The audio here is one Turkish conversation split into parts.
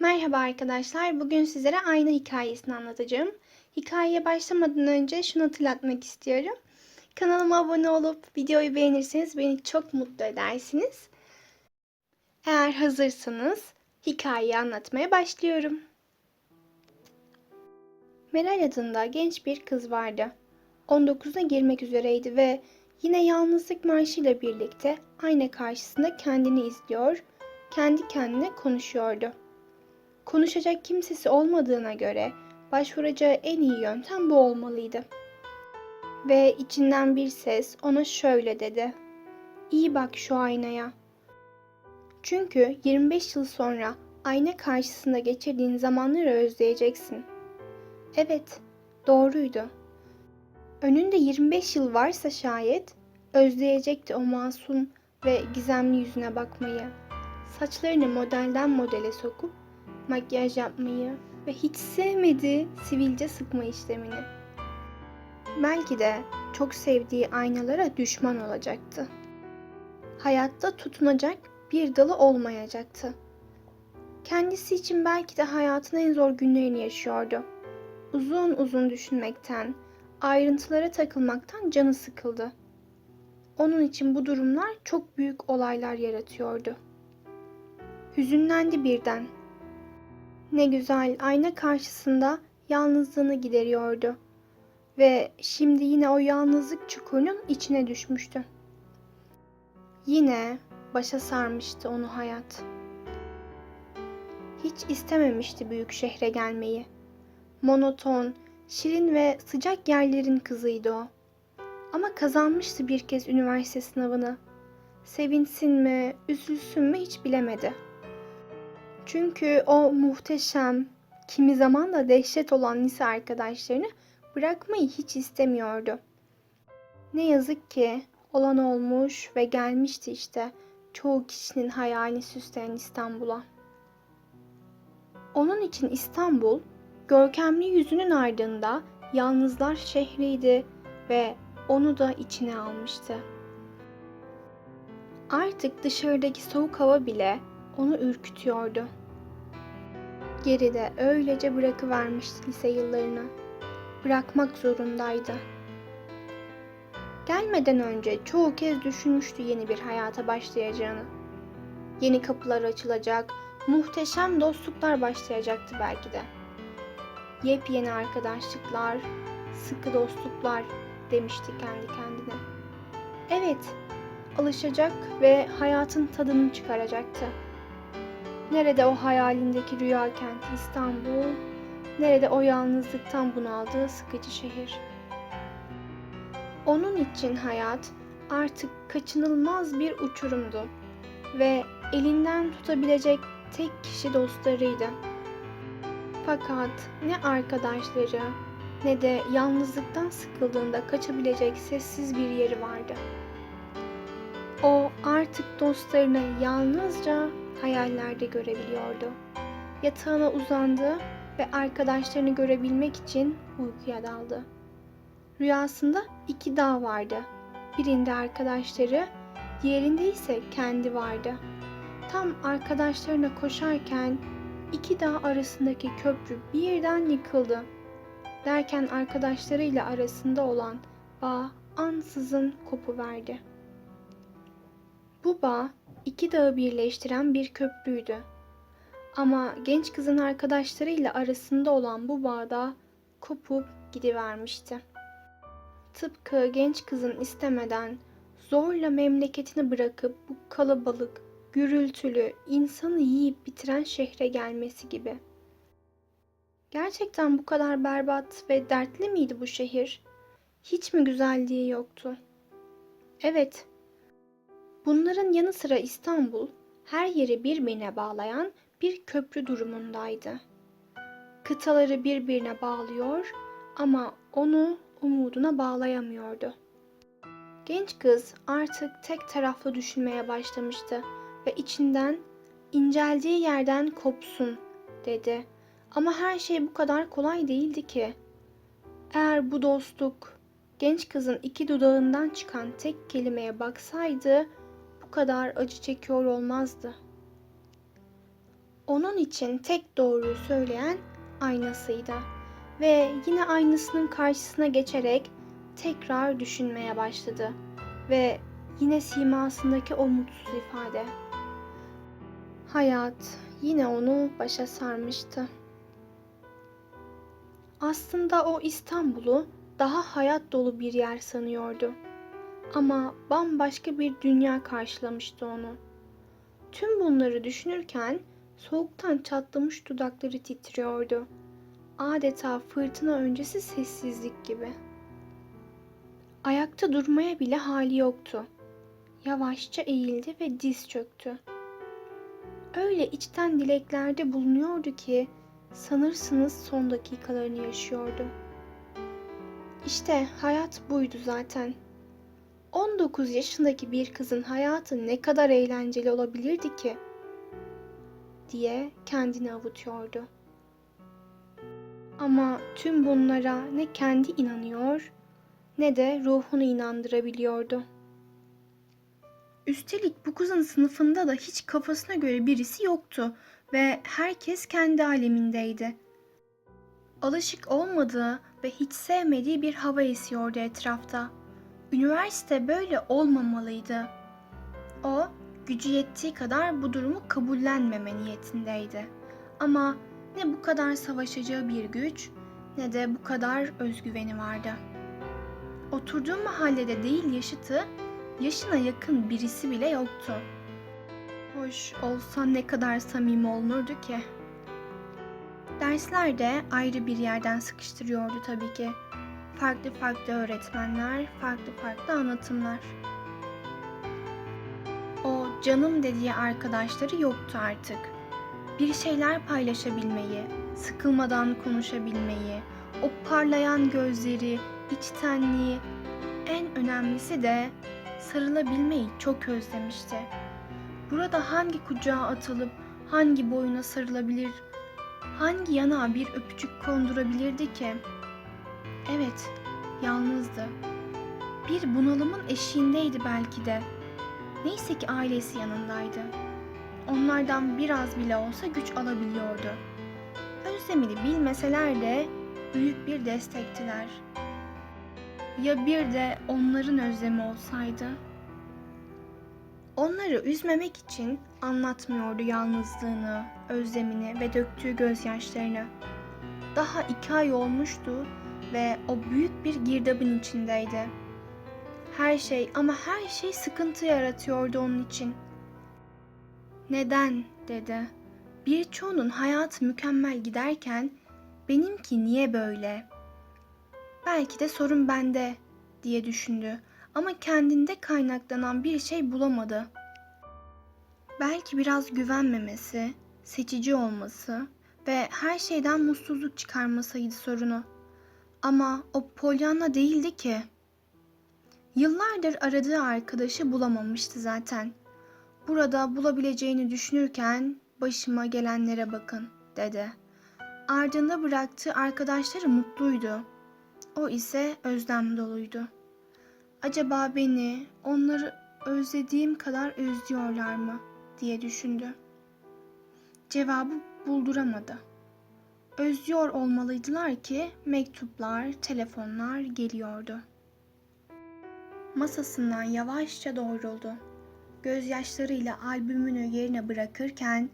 Merhaba arkadaşlar. Bugün sizlere ayna hikayesini anlatacağım. Hikayeye başlamadan önce şunu hatırlatmak istiyorum. Kanalıma abone olup videoyu beğenirseniz beni çok mutlu edersiniz. Eğer hazırsanız hikayeyi anlatmaya başlıyorum. Meral adında genç bir kız vardı. 19'una girmek üzereydi ve yine yalnızlık marşıyla birlikte ayna karşısında kendini izliyor, kendi kendine konuşuyordu. Konuşacak kimsesi olmadığına göre başvuracağı en iyi yöntem bu olmalıydı. Ve içinden bir ses ona şöyle dedi. İyi bak şu aynaya. Çünkü 25 yıl sonra ayna karşısında geçirdiğin zamanları özleyeceksin. Evet, doğruydu. Önünde 25 yıl varsa şayet özleyecekti o masum ve gizemli yüzüne bakmayı. Saçlarını modelden modele sokup makyaj yapmayı ve hiç sevmediği sivilce sıkma işlemini. Belki de çok sevdiği aynalara düşman olacaktı. Hayatta tutunacak bir dalı olmayacaktı. Kendisi için belki de hayatın en zor günlerini yaşıyordu. Uzun uzun düşünmekten, ayrıntılara takılmaktan canı sıkıldı. Onun için bu durumlar çok büyük olaylar yaratıyordu. Hüzünlendi birden. Ne güzel ayna karşısında yalnızlığını gideriyordu ve şimdi yine o yalnızlık çukurunun içine düşmüştü. Yine başa sarmıştı onu hayat. Hiç istememişti büyük şehre gelmeyi. Monoton, şirin ve sıcak yerlerin kızıydı o. Ama kazanmıştı bir kez üniversite sınavını. Sevinsin mi, üzülsün mü hiç bilemedi. Çünkü o muhteşem, kimi zaman da dehşet olan lise arkadaşlarını bırakmayı hiç istemiyordu. Ne yazık ki olan olmuş ve gelmişti işte çoğu kişinin hayalini süsleyen İstanbul'a. Onun için İstanbul, görkemli yüzünün ardında yalnızlar şehriydi ve onu da içine almıştı. Artık dışarıdaki soğuk hava bile onu ürkütüyordu. Geride öylece bırakıvermişti lise yıllarını. Bırakmak zorundaydı. Gelmeden önce çoğu kez düşünmüştü yeni bir hayata başlayacağını. Yeni kapılar açılacak, muhteşem dostluklar başlayacaktı belki de. Yepyeni arkadaşlıklar, sıkı dostluklar demişti kendi kendine. Evet, alışacak ve hayatın tadını çıkaracaktı. Nerede o hayalindeki rüya kenti İstanbul, nerede o yalnızlıktan bunaldığı sıkıcı şehir. Onun için hayat artık kaçınılmaz bir uçurumdu ve elinden tutabilecek tek kişi dostlarıydı. Fakat ne arkadaşları ne de yalnızlıktan sıkıldığında kaçabilecek sessiz bir yeri vardı. O artık dostlarını yalnızca hayallerde görebiliyordu. Yatağına uzandı ve arkadaşlarını görebilmek için uykuya daldı. Rüyasında iki dağ vardı. Birinde arkadaşları, diğerinde ise kendi vardı. Tam arkadaşlarına koşarken iki dağ arasındaki köprü birden yıkıldı. Derken arkadaşlarıyla arasında olan bağ ansızın kopuverdi. Bu bağ iki dağı birleştiren bir köprüydü. Ama genç kızın arkadaşlarıyla arasında olan bu bağda kopup gidivermişti. Tıpkı genç kızın istemeden zorla memleketini bırakıp bu kalabalık, gürültülü, insanı yiyip bitiren şehre gelmesi gibi. Gerçekten bu kadar berbat ve dertli miydi bu şehir? Hiç mi güzelliği yoktu? Evet, Bunların yanı sıra İstanbul her yeri birbirine bağlayan bir köprü durumundaydı. Kıtaları birbirine bağlıyor ama onu umuduna bağlayamıyordu. Genç kız artık tek taraflı düşünmeye başlamıştı ve içinden inceldiği yerden kopsun dedi. Ama her şey bu kadar kolay değildi ki. Eğer bu dostluk genç kızın iki dudağından çıkan tek kelimeye baksaydı bu kadar acı çekiyor olmazdı. Onun için tek doğruyu söyleyen aynasıydı. Ve yine aynasının karşısına geçerek tekrar düşünmeye başladı. Ve yine simasındaki o mutsuz ifade. Hayat yine onu başa sarmıştı. Aslında o İstanbul'u daha hayat dolu bir yer sanıyordu. Ama bambaşka bir dünya karşılamıştı onu. Tüm bunları düşünürken soğuktan çatlamış dudakları titriyordu. Adeta fırtına öncesi sessizlik gibi. Ayakta durmaya bile hali yoktu. Yavaşça eğildi ve diz çöktü. Öyle içten dileklerde bulunuyordu ki sanırsınız son dakikalarını yaşıyordu. İşte hayat buydu zaten. 19 yaşındaki bir kızın hayatı ne kadar eğlenceli olabilirdi ki? diye kendini avutuyordu. Ama tüm bunlara ne kendi inanıyor ne de ruhunu inandırabiliyordu. Üstelik bu kızın sınıfında da hiç kafasına göre birisi yoktu ve herkes kendi alemindeydi. Alışık olmadığı ve hiç sevmediği bir hava esiyordu etrafta. Üniversite böyle olmamalıydı. O gücü yettiği kadar bu durumu kabullenmeme niyetindeydi. Ama ne bu kadar savaşacağı bir güç ne de bu kadar özgüveni vardı. Oturduğu mahallede değil yaşıtı, yaşına yakın birisi bile yoktu. Hoş olsa ne kadar samimi olunurdu ki. Dersler de ayrı bir yerden sıkıştırıyordu tabii ki. Farklı farklı öğretmenler, farklı farklı anlatımlar. O canım dediği arkadaşları yoktu artık. Bir şeyler paylaşabilmeyi, sıkılmadan konuşabilmeyi, o parlayan gözleri, içtenliği, en önemlisi de sarılabilmeyi çok özlemişti. Burada hangi kucağa atılıp hangi boyuna sarılabilir, hangi yana bir öpücük kondurabilirdi ki? Evet, yalnızdı. Bir bunalımın eşiğindeydi belki de. Neyse ki ailesi yanındaydı. Onlardan biraz bile olsa güç alabiliyordu. Özlemini bilmeseler de büyük bir destektiler. Ya bir de onların özlemi olsaydı? Onları üzmemek için anlatmıyordu yalnızlığını, özlemini ve döktüğü gözyaşlarını. Daha iki ay olmuştu ve o büyük bir girdabın içindeydi. Her şey ama her şey sıkıntı yaratıyordu onun için. Neden dedi. Birçoğunun hayatı mükemmel giderken benimki niye böyle? Belki de sorun bende diye düşündü ama kendinde kaynaklanan bir şey bulamadı. Belki biraz güvenmemesi, seçici olması ve her şeyden mutsuzluk çıkarmasıydı sorunu. Ama o Pollyanna değildi ki. Yıllardır aradığı arkadaşı bulamamıştı zaten. Burada bulabileceğini düşünürken başıma gelenlere bakın dedi. Ardında bıraktığı arkadaşları mutluydu. O ise özlem doluydu. Acaba beni, onları özlediğim kadar özlüyorlar mı diye düşündü. Cevabı bulduramadı. Özlüyor olmalıydılar ki mektuplar, telefonlar geliyordu. Masasından yavaşça doğruldu. Gözyaşlarıyla albümünü yerine bırakırken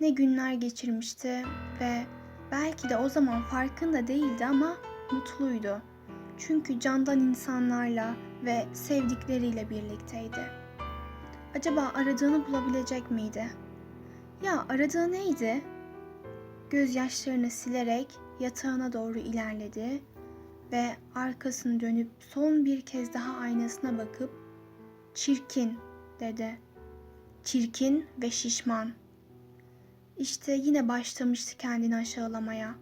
ne günler geçirmişti ve belki de o zaman farkında değildi ama mutluydu. Çünkü candan insanlarla ve sevdikleriyle birlikteydi. Acaba aradığını bulabilecek miydi? Ya aradığı neydi? Gözyaşlarını silerek yatağına doğru ilerledi ve arkasını dönüp son bir kez daha aynasına bakıp "Çirkin." dedi. Çirkin ve şişman. İşte yine başlamıştı kendini aşağılamaya.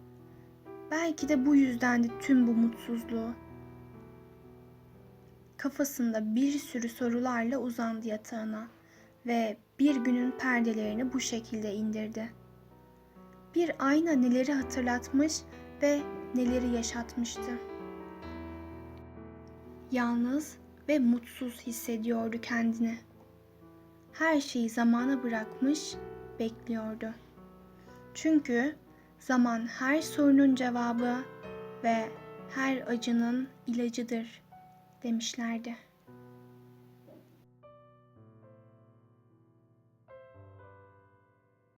Belki de bu yüzdendi tüm bu mutsuzluğu. Kafasında bir sürü sorularla uzandı yatağına ve bir günün perdelerini bu şekilde indirdi. Bir ayna neleri hatırlatmış ve neleri yaşatmıştı. Yalnız ve mutsuz hissediyordu kendini. Her şeyi zamana bırakmış, bekliyordu. Çünkü zaman her sorunun cevabı ve her acının ilacıdır demişlerdi.